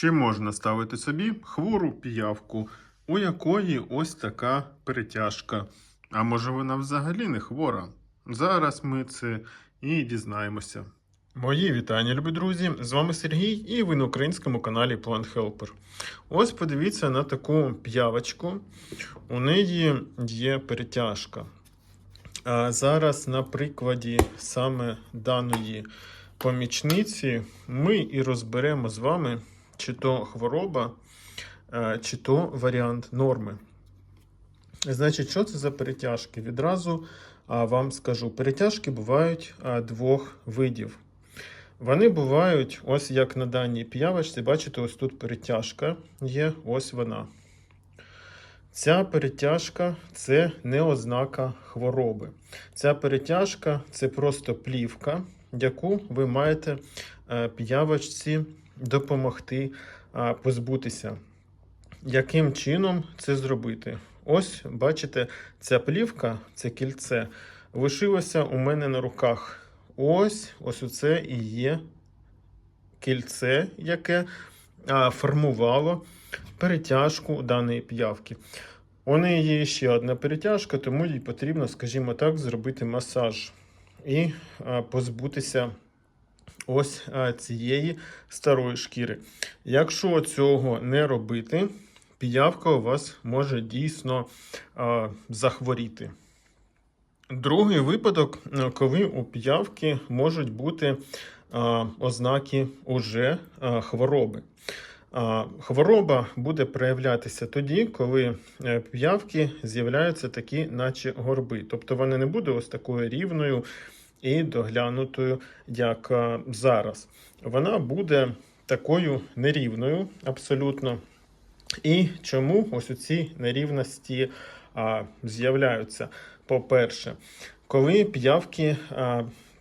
Чи можна ставити собі хвору піявку, у якої ось така перетяжка? А може вона взагалі не хвора? Зараз ми це і дізнаємося. Мої вітання, любі друзі! З вами Сергій і ви на українському каналі Plant Helper. Ось подивіться на таку п'явочку. У неї є перетяжка. А зараз на прикладі саме даної помічниці ми і розберемо з вами, чи то хвороба, е, чи то варіант норми. Значить, що це за перетяжки? Відразу вам скажу: перетяжки бувають двох видів. Вони бувають, ось як на даній п'явочці, бачите, ось тут перетяжка є, ось вона. Ця перетяжка це не ознака хвороби. Ця перетяжка це просто плівка, яку ви маєте е, п'явочці допомогти позбутися. Яким чином це зробити? Ось, бачите, ця плівка, це кільце, лишилося у мене на руках. Ось, ось оце і є кільце, яке формувало перетяжку даної п'явки. У неї є ще одна перетяжка, тому їй потрібно, скажімо так, зробити масаж і позбутися ось а, цієї старої шкіри. Якщо цього не робити, піявка у вас може дійсно а, захворіти. Другий випадок, е, коли у піявки можуть бути ознаки уже хвороби. Хвороба буде проявлятися тоді, коли е, п'явки з'являються такі, наче горби. Тобто вони не будуть ось такою рівною і доглянутою, як зараз. Вона буде такою нерівною абсолютно. І чому ось у ці нерівності а, з'являються? По-перше, коли п'явки,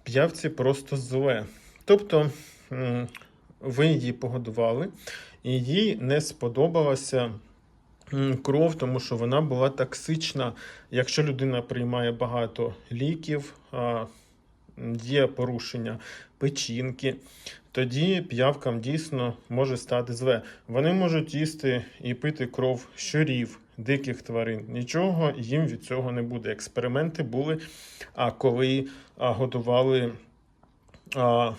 п'явці просто зле. Тобто ви її погодували, і їй не сподобалася кров, тому що вона була токсична. Якщо людина приймає багато ліків, є порушення печінки, тоді п'явкам дійсно може стати зле. Вони можуть їсти і пити кров щурів, диких тварин. Нічого їм від цього не буде. Експерименти були, а коли а,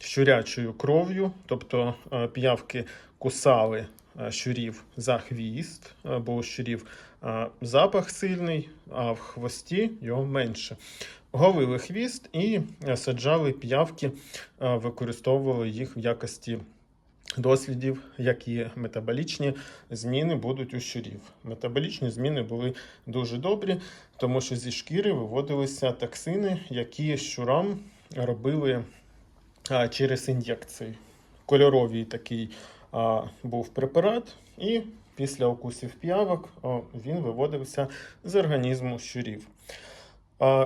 щурячою кров'ю, тобто п'явки кусали щурів за хвіст, бо щурів запах сильний, а в хвості його менше. Голили хвіст і е, саджали п'явки, е, використовували їх в якості дослідів, які метаболічні зміни будуть у щурів. Метаболічні зміни були дуже добрі, тому що зі шкіри виводилися токсини, які щурам робили через ін'єкції. Кольоровий такий був препарат, і після укусів п'явок він виводився з організму щурів.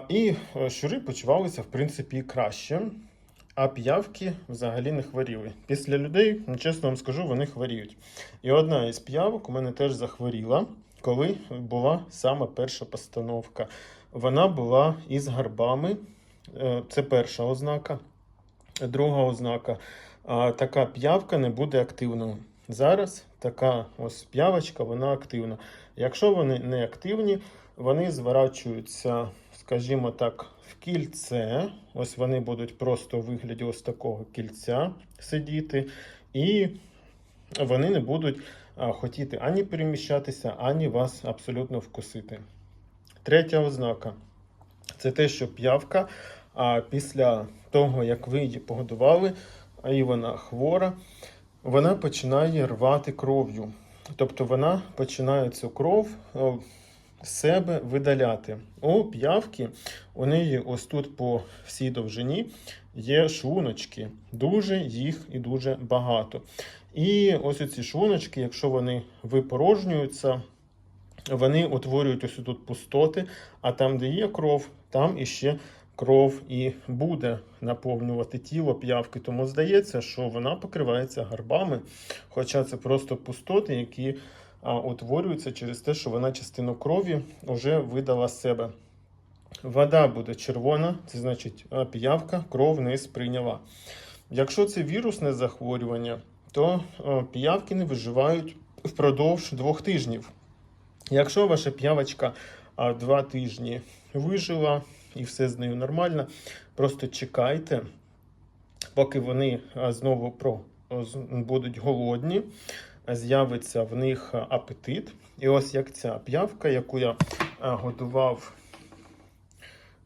І е, щури почувалися, в принципі, краще, а п'явки взагалі не хворіли. Після людей, ну, чесно вам скажу, вони хворіють. І одна із п'явок у мене теж захворіла, коли була саме перша постановка. Вона була із гарбами. Е, Це перша ознака. Друга ознака. Така п'явка не буде активною. Зараз така ось п'явочка, вона активна. Якщо вони не активні, вони зворачуються, скажімо так, в кільце. Ось вони будуть просто у вигляді ось такого кільця сидіти, і вони не будуть хотіти ані переміщатися, ані вас абсолютно вкусити. Третя ознака це те, що п'явка а, після того, як ви її погодували, і вона хвора, вона починає рвати кров'ю. Тобто вона починає цю кров з себе видаляти. У п'явки у неї ось тут по всій довжині є шлуночки. Дуже їх і дуже багато. І ось ці шлуночки, якщо вони випорожнюються, вони утворюють ось тут пустоти, а там, де є кров, там іще кров і буде наповнювати тіло п'явки. Тому здається, що вона покривається гарбами, хоча це просто пустоти, які а, утворюються через те, що вона частину крові вже видала себе. Вода буде червона, це значить піявка кров не сприйняла. Якщо це вірусне захворювання, то піявки не виживають впродовж двох тижнів. Якщо ваша п'явочка два тижні вижила і все з нею нормально, просто чекайте, поки вони знову будуть голодні, з'явиться в них апетит. І ось як ця п'явка, яку я а, годував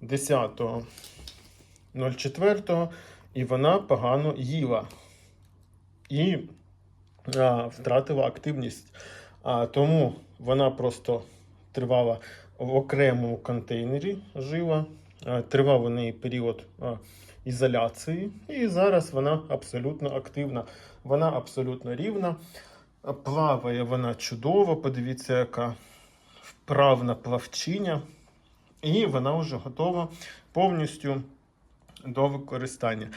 10.04, і вона погано їла. І а, втратила активність. А, тому вона просто тривала в окремому контейнері жила. А, тривав у неї період а, ізоляції, і зараз вона абсолютно активна. Вона абсолютно рівна. Плаває вона чудово. Подивіться, яка вправна плавчиня. І вона вже готова повністю до використання.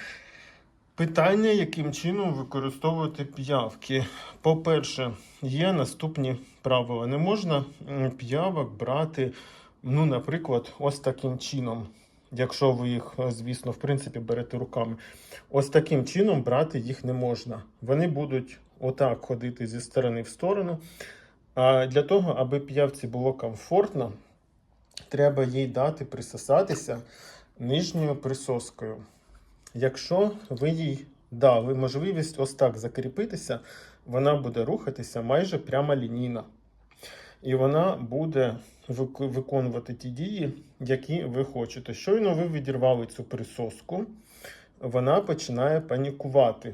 Питання, яким чином використовувати п'явки. По-перше, є наступні правила. Не можна п'явок брати, ну, наприклад, ось таким чином. Якщо ви їх, е, звісно, в принципі, берете руками. Ось таким чином брати їх не можна. Вони будуть отак ходити зі сторони в сторону. А для того, аби п'явці було комфортно, треба їй дати присосатися нижньою присоскою. Якщо ви їй дали можливість ось так закріпитися, вона буде рухатися майже прямолінійно. І вона буде виконувати ті дії, які ви хочете. Щойно ви відірвали цю присоску, вона починає панікувати.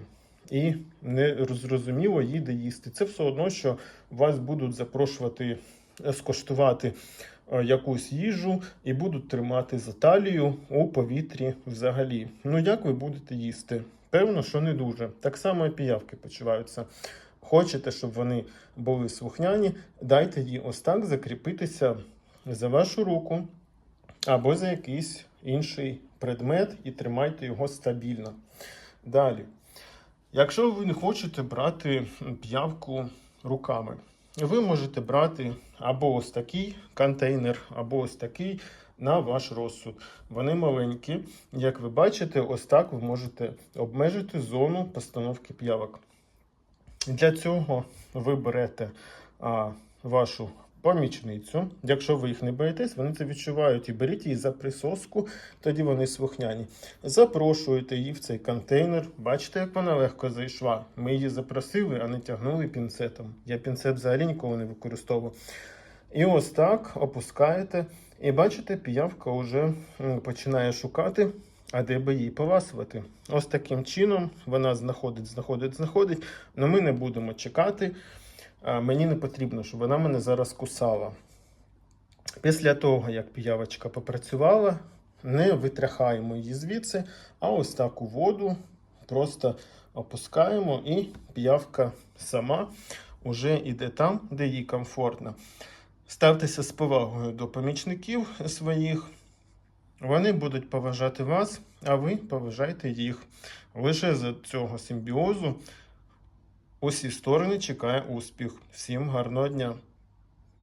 І не зрозуміло їде їсти. Це все одно, що вас будуть запрошувати е, скоштувати е, якусь їжу і будуть тримати за талію у повітрі взагалі. Ну як ви будете їсти? Певно, що не дуже. Так само і піявки почуваються. Хочете, щоб вони були слухняні, дайте їй ось так закріпитися за вашу руку або за якийсь інший предмет і тримайте його стабільно. Далі. Якщо ви не хочете брати п'явку руками, ви можете брати або ось такий контейнер, або ось такий на ваш розсуд. Вони маленькі. Як ви бачите, ось так ви можете обмежити зону постановки п'явок. Для цього ви берете а, вашу помічницю. Якщо ви їх не боїтесь, вони це відчувають і беріть її за присоску, тоді вони слухняні. Запрошуєте її в цей контейнер. Бачите, як вона легко зайшла. Ми її запросили, а не тягнули пінцетом. Я пінцет взагалі ніколи не використовував. І ось так опускаєте. І бачите, піявка вже починає шукати, а де би її поласувати. Ось таким чином вона знаходить, знаходить, знаходить. Але ми не будемо чекати. Мені не потрібно, щоб вона мене зараз кусала. Після того, як піявочка попрацювала, не витряхаємо її звідси, а ось так у воду просто опускаємо, і піявка сама вже йде там, де їй комфортно. Ставтеся з повагою до помічників своїх. Вони будуть поважати вас, а ви поважайте їх. Лише з цього симбіозу усі сторони чекає успіх. Всім гарного дня!